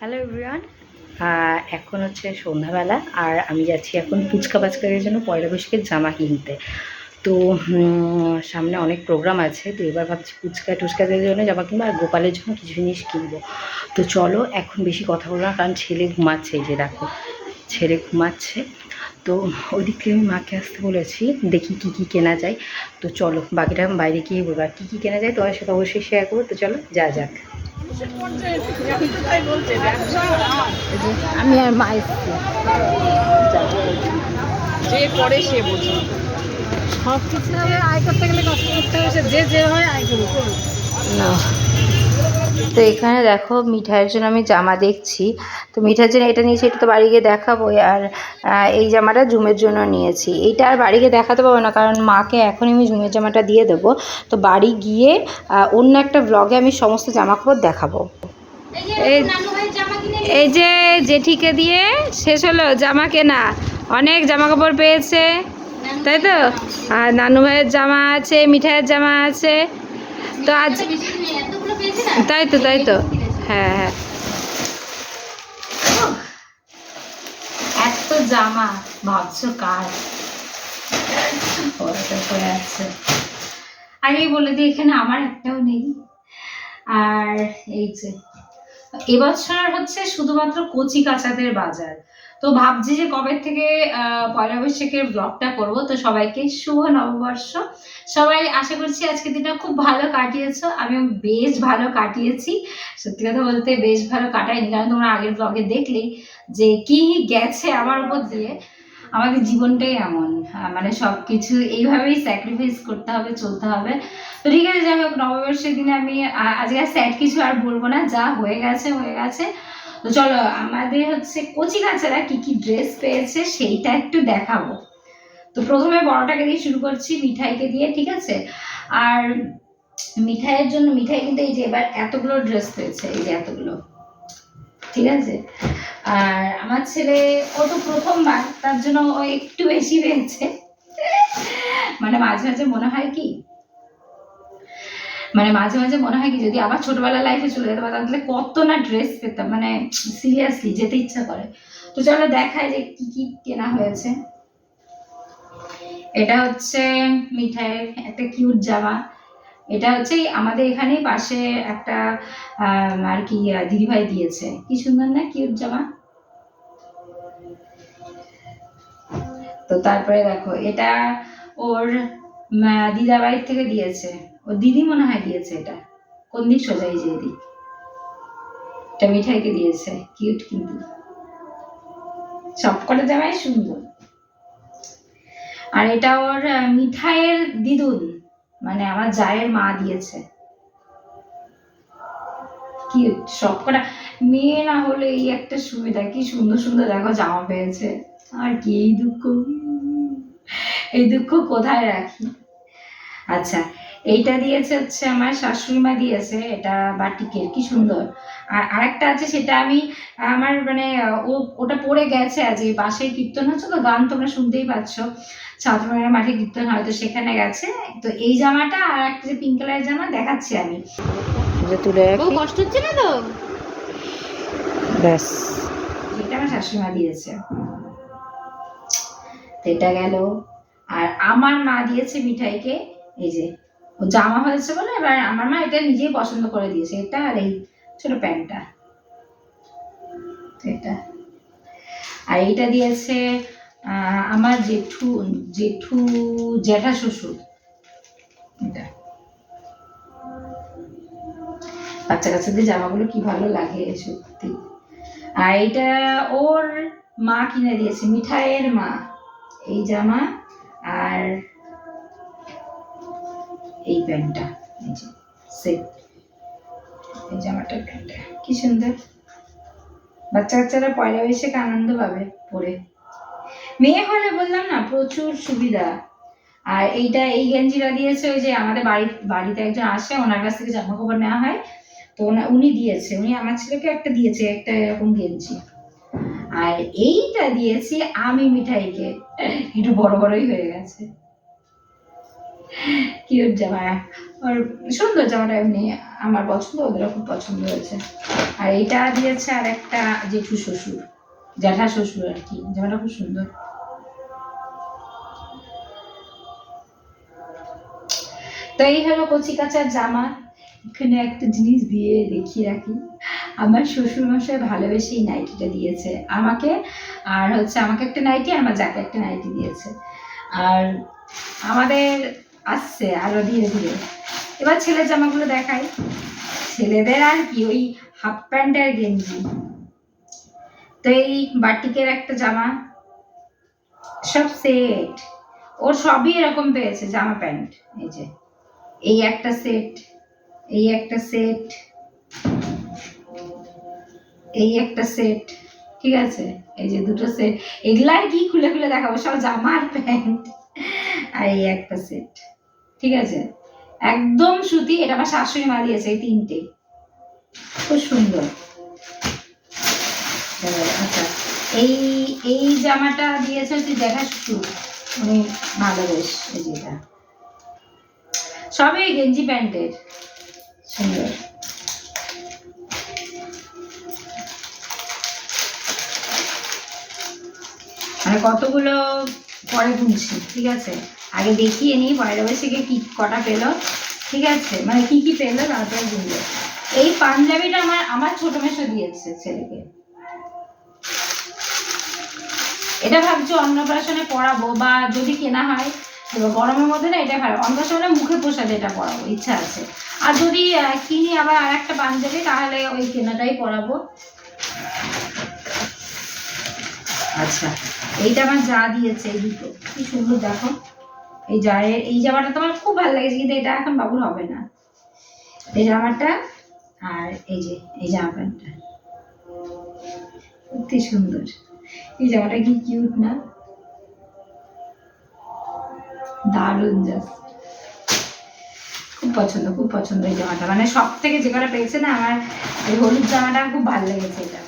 Hello everyone এখন হচ্ছে সন্ধ্যাবেলা, আর আমি যাচ্ছি এখন ফুচকা বাচকারের জন্য পয়লা বৈশাখের জামা কিনতে। তো সামনে অনেক প্রোগ্রাম আছে, তো এবার ভাবছি ফুচকা টুচকাদের জন্য জামা কিনবো, আর গোপালের জন্য কিছু জিনিস কিনবো। তো চলো, এখন বেশি কথা বলব না, কারণ ছেলে ঘুমাচ্ছে যে দেখো, ছেলে ঘুমাচ্ছে। তো ওই দিক থেকে আমি মাকে আসতে বলেছি, দেখি কি কি কেনা যায়। তো চলো, বাকিটা আমি বাইরে গিয়ে বলব, আর কী কী কেনা যায় তোমার সাথে অবশ্যই শেয়ার করব। তো চলো, যা যাক। আমি আর মা এসছি। যে পড়ে সে বোঝে। সব কিছু আয় করতে গেলে কষ্ট করতে হবে যে যে হয় আয় করুক। না। তো এখানে দেখো মিঠাইয়ের জন্য আমি জামা দেখছি। তো মিঠাইয়ের জন্য এটা নিয়েছি, এটা তো বাড়ি গিয়ে দেখাবোই। আর এই জামাটা জুমের জন্য নিয়েছি। এইটা আর বাড়ি গিয়ে দেখাতে পারব না, কারণ মাকে এখনই আমি জুমের জামাটা দিয়ে দেবো। তো বাড়ি গিয়ে অন্য একটা ব্লগে আমি সমস্ত জামা কাপড় দেখাবো। এই এই যে জেঠিকে দিয়ে শেষ হলো জামা কেনা। অনেক জামা কাপড় পেয়েছে, তাই তো? আর নানু ভাইয়ের জামা আছে, মিঠাইয়ের জামা আছে। তো আজ তাই তো তাই তো। হ্যাঁ হ্যাঁ। এত জামা ভাবছ কার? পরে আছে। আগেই বলে দিই এখানে আমার একটাও নেই। আর এই যে এবছর হচ্ছে শুধুমাত্র কচি কাঁচাদের বাজার। তো ভাবছি যে কবে থেকে পয়লা বৈশাখের ব্লগটা করব। তো সবাইকে শুভ নববর্ষ। সবাই আশা করছি আজকে দিনটা খুব ভালো কাটিয়েছো। আমি বেশ ভালো কাটিয়েছি। সত্যি কথা বলতে বেশ ভালো কাটাইনি, কারণ তোমরা আগের ব্লগে দেখলেই যে কি গেছে আমার উপর দিয়ে। আমাদের জীবনটাই এমন মানে সব কিছু এইভাবেই স্যাক্রিফাইস করতে হবে, চলতে হবে। তো ঠিক আছে, যাই হোক, নববর্ষের দিনে আমি আজকে স্যাড কিছু আর বলব না। যা হয়ে গেছে হয়ে গেছে। তো চলো, আমাদের হচ্ছে কচি কাচারা কি কি ড্রেস পেয়েছে সেইটা একটু দেখাবো। তো প্রথমে বড়টাকে দিয়ে শুরু করছি মিঠাইকে দিয়ে, ঠিক আছে? আর মিঠাইয়ের জন্য, মিঠাই কিন্তু এই যে এবার এতগুলো ড্রেস পেয়েছে, এই যে এতগুলো, ঠিক আছে? আর আমার ছেলে, ও তো প্রথমবার, তার জন্য ও একটু বেশি পেয়েছে। মানে মাঝে মাঝে মনে হয় কি মানে মাঝে মাঝে মনে হয় কি, যদি আবার ছোটবেলার লাইফে চলে যেতে পারতাম তাহলে কত না ড্রেস পেতাম মানে সিরিয়াসলি যেতে ইচ্ছা করে। তো চলো দেখায় যে কি কি কেনা হয়েছে। এটা হচ্ছে মিঠাইয়ের একটা কিউট জামা। এটা হচ্ছে আমাদের এখানে পাশে একটা আর কি দিদিভাই দিয়েছে। কি সুন্দর না কিউট জামা? তো তারপরে দেখো, এটা ওর দিদা বাড়ির থেকে দিয়েছে। ও দিদি মনে হয় দিয়েছে এটা। কোন দিক সোজা এই যে এদিক এটা মিঠাইকে দিয়েছে কিউট কিন্তু। সবকটা জামাই সুন্দর। আর এটা ওর মিঠাইয়ের দিদুন মানে আমার জায়ের মা দিয়েছে। কিউট সবকটা। মেয়ে না হলে এই একটা সুবিধা, কি সুন্দর সুন্দর দেখো জামা পেয়েছে। আর কি, এই দুঃখ। এই দুঃখ কোথায় রাখি? আচ্ছা এইটা দিয়েছে হচ্ছে আমার শাশুড়ি মা দিয়েছে এটা বাটিকের কি সুন্দর। আর আরেকটা আছে সেটা আমি আমার মানে ও ওটা পড়ে গেছে আজ এই পাশে কীর্তন হচ্ছে তো গান তোমরা শুনতেই পাচ্ছ। ছাত্রমের মাঠে কীর্তন হয়তো সেখানে গেছে। তো এই জামাটা আর একটা যে পিঙ্ক কালারের জামা দেখাচ্ছি আমি। তুলে কষ্ট হচ্ছে না তো? ব্যাস। এটা আমার শাশুড়ি মা দিয়েছে। তো এটা গেল। আর আমার মা দিয়েছে মিঠাইকে এই যে জামা হয়েছে বলে এবার আমার মা এটা নিজেই পছন্দ করে দিয়েছে। এটা আর এই ছোট প্যান্টটা। এটা। আর এইটা দিয়েছে আমার জেঠু জেঠু জ্যাঠা শ্বশুর। এটা। বাচ্চা কাচ্চাদের জামাগুলো কি ভালো লাগে সত্যি। আর এটা ওর মা কিনে দিয়েছে, মিঠাইয়ের মা। এই জামা আর এই প্যান্টটা, এই যে সেট এই জামাটার প্যান্টটা, কি সুন্দর। বাচ্চা কাচ্চারা পয়লা বৈশাখে আনন্দ পাবে পরে। মেয়ে হলে বললাম না, প্রচুর সুবিধা। আর এইটা, এই গেঞ্জিটা দিয়েছে ওই যে আমাদের বাড়ি, বাড়িতে একজন আসে, ওনার কাছ থেকে জামা কাপড় নেওয়া হয়। তো উনি দিয়েছে, উনি আমার ছেলেকে একটা দিয়েছে, একটা এরকম গেঞ্জি। আর এইটা দিয়েছি আমি মিঠাইকে। একটু বড় বড়ই হয়ে গেছে। কিউট জামা আর সুন্দর জামাটা এমনি আমার পছন্দ, ওদেরও খুব পছন্দ হয়েছে। আর এইটা দিয়েছে আর একটা জেঠু শ্বশুর, জ্যাঠা শ্বশুর আর কি। জামাটা খুব সুন্দর। তো এই হলো কচি কাচার জামা। এখানে একটা জিনিস দিয়ে দেখিয়ে রাখি। আমার শ্বশুর মশাই ভালোবেসে এই নাইটিটা দিয়েছে আমাকে। আর হচ্ছে আমাকে একটা নাইটি আর আমার যাকে একটা নাইটি দিয়েছে। আর আমাদের আসছে আরও ধীরে ধীরে। এবার ছেলের জামাগুলো দেখাই। ছেলেদের আর কি, ওই হাফ প্যান্ট আর গেঞ্জি। তো এই বাটিকের একটা জামা, সব সেট ওর সবই এরকম পেয়েছে, জামা প্যান্ট। এই যে, এই একটা সেট এই একটা সেট এই একটা সেট ঠিক আছে? এই যে দুটো সেট এগুলা আর কি খুলে খুলে দেখাবো, সব জামা আর প্যান্ট। আর এই একটা সেট ঠিক আছে? একদম সুতি, এটা আমার শাশুড়ি মা দিয়েছে এই তিনটে। খুব সুন্দর। আচ্ছা এই এই জামাটা দিয়েছে হচ্ছে দেখা শ্বশুর উনি ভালো বেশ, এই যেটা সবই গেঞ্জি প্যান্টের। সুন্দর। মানে কতগুলো পরে গুনছি ঠিক আছে? আগে দেখিয়ে নিই পয়লা বৈশাখে কি কটা পেল। ঠিক আছে? মানে কি কি পেল তারপরে গুনবো এই পাঞ্জাবিটা আমার আমার ছোট মেশো দিয়েছে ছেলেকে। এটা ভাবছি অন্নপ্রাশনে পরাবো বা যদি কেনা হয়? গরমের মধ্যে না এটা ভালো। অন্নপ্রাশনে মুখে পোষালে এটা পরাবো ইচ্ছা আছে। আর যদি কিনি আবার আর একটা পাঞ্জাবি তাহলে ওই কেনাটাই পরাবো। আচ্ছা। এইটা আমার যা দিয়েছে এই দুটো। কি সুন্দর দেখো। এই জায়ের এই জামাটা তোমার খুব ভালো লেগেছে, কিন্তু এটা এখন বাবুর হবে না। এই জামাটা আর এই যে, এই জামা প্যান্টটা। সত্যি সুন্দর। এই জামাটা কি কিউট না? দারুণ জাস্ট খুব পছন্দ খুব পছন্দ এই জামাটা। মানে সব থেকে যে কটা পেয়েছে না, আমার এই হলুদ জামাটা খুব ভালো লেগেছে এটা।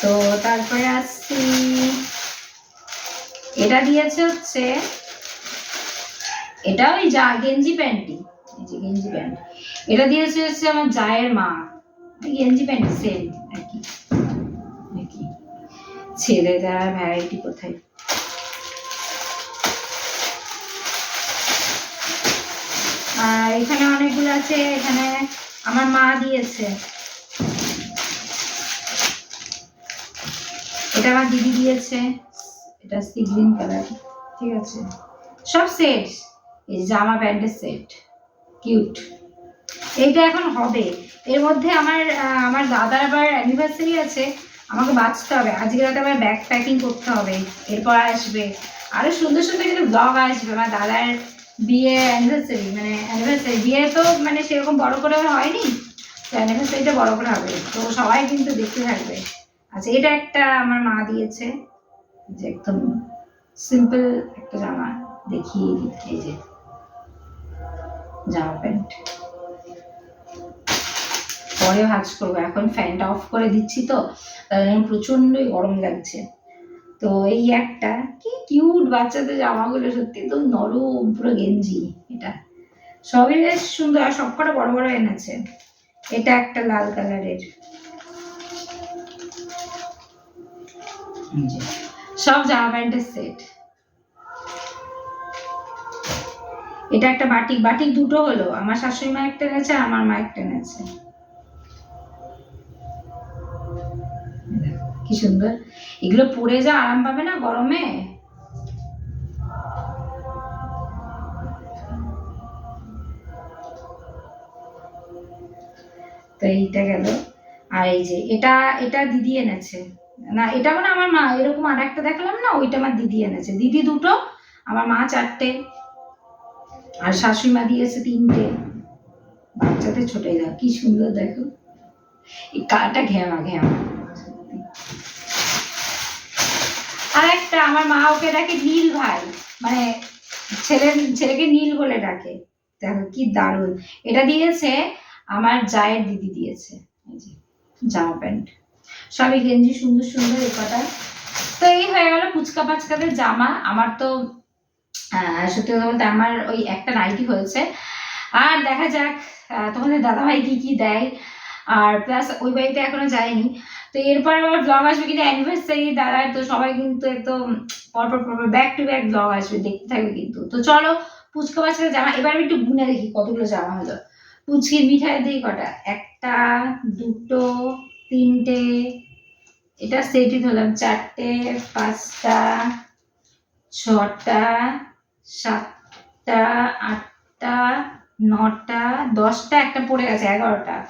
তো তারপরে আসছি। এটা দিয়েছে হচ্ছে, এটা ওই যা, গেঞ্জি যে গেঞ্জি প্যান্ট। এটা দিয়েছে হচ্ছে আমার জায়ের মা। গেঞ্জি প্যান্ট? সেম, একই। একই। ছেলেদের আর ভ্যারাইটি কোথায়? আর এখানে অনেকগুলো আছে, এখানে আমার মা দিয়েছে। এটা আমার দিদি দিয়েছে। এটা সি গ্রিন কালার ঠিক আছে? সব সেট এই জামা প্যান্টের সেট কিউট এইটা এখন হবে। এর মধ্যে আমার আমার দাদার আবার অ্যানিভার্সারি আছে, আমাকে বাঁচতে হবে। আজকে রাতে আবার ব্যাগ প্যাকিং করতে হবে, এরপর আসবে। আরও সুন্দর সুন্দর কিন্তু ব্লগ আসবে। আমার দাদার বিয়ে অ্যানিভার্সারি মানে অ্যানিভার্সারি বিয়ে তো মানে সেরকম বড় করে হয়নি, তো অ্যানিভার্সারিটা বড় করে হবে। তো সবাই কিন্তু দেখতে থাকবে। আচ্ছা এটা একটা আমার মা দিয়েছে। যে একদম সিম্পল একটা জামা দেখিয়ে এই যে জামা প্যান্ট। পরে ভাজ করব। এখন ফ্যানটা অফ করে দিচ্ছি তো প্রচন্ডই গরম লাগছে। তো এই একটা, কি কিউট বাচ্চাদের জামাগুলো, সত্যি তো নরম, পুরো গেঞ্জি এটা। সবই বেশ সুন্দর, আর সবকটা বড় বড় এনেছে এটা একটা লাল কালারের সব জামা প্যান্টের সেট এটা একটা বাটিক বাটিক দুটো হলো। আমার শাশুড়ি মা একটা এনেছে আমার মা একটা এনেছে। কি সুন্দর। এগুলো পরে যা, আরাম পাবে না গরমে? তো এইটা গেল। আর এই যে, এটা এটা দিদি এনেছে। না, এটা মানে আমার মা, এরকম আর একটা দেখালাম না, ওইটা আমার দিদি এনেছে। দিদি দুটো, আমার মা চারটে, আর শাশুড়ি মা দিয়েছে তিনটে। বাচ্চাদের ছোটাই দেখো, কি সুন্দর দেখো। এই কাটা ঘেমা ঘেমা। আর একটা, আমার মা ওকে ডাকে নীল ভাই। মানে ছেলের, ছেলেকে নীল বলে ডাকে। দেখো, কি দারুণ। এটা দিয়েছে আমার জায়ের দিদি দিয়েছে। এই যে। জামা প্যান্ট সবই গেঞ্জি, সুন্দর সুন্দর এই কটা। তো এই হয়ে গেল পুচকা পাচকাদের জামা। আমার তো সত্যি কথা বলতে আমার ওই একটা নাইটি হয়েছে। আর দেখা যাক তোমাদের দাদাভাই কি কি দেয়। আর প্লাস ওই বাড়িতে এখনও যায়নি। তো এরপর আবার ব্লগ আসবে কিন্তু অ্যানিভার্সারি দাদার। তো সবাই কিন্তু একদম পরপর পরপর ব্যাক টু ব্যাক ব্লগ আসবে, দেখতে থাকবে কিন্তু। তো চলো পুচকা বাচ্চাকে জামা, এবার আমি একটু গুনে দেখি কতগুলো জামা হলো। পুচকির মিঠাই দিই কটা? একটা, দুটো, তিনটে, এটা সেটই ধরলাম, চারটে, পাঁচটা, ছটা, সাতটা, আটটা, নটা, দশটা, একটা পড়ে গেছে, এগারোটা।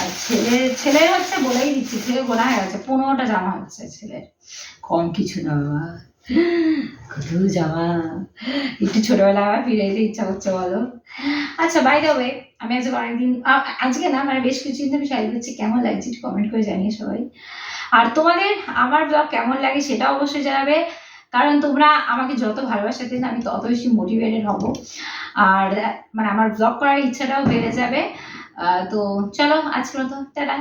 আর ছেলে ছেলে হচ্ছে বলেই দিচ্ছি, ছেলে গোনা হয়ে গেছে, পনেরোটা জামা হচ্ছে ছেলের। কম কিছু না, বাবা। কত জামা। একটু ছোটবেলা আবার ফিরে যেতে ইচ্ছা করছে বলো। আচ্ছা বাই দ্য ওয়ে আমি আজকে অনেকদিন আজকে না মানে বেশ কিছুদিন ধরে শাড়ি করছি কেমন লাগছে একটু কমেন্ট করে জানিয়ে সবাই। আর তোমাদের আমার ব্লগ কেমন লাগে সেটা অবশ্যই জানাবে, কারণ তোমরা আমাকে যত ভালোবাসা দিন আমি তত বেশি মোটিভেটেড হব। আর মানে আমার ব্লগ করার ইচ্ছাটাও বেড়ে যাবে। তো চলো, আজকের মতো, টাটা।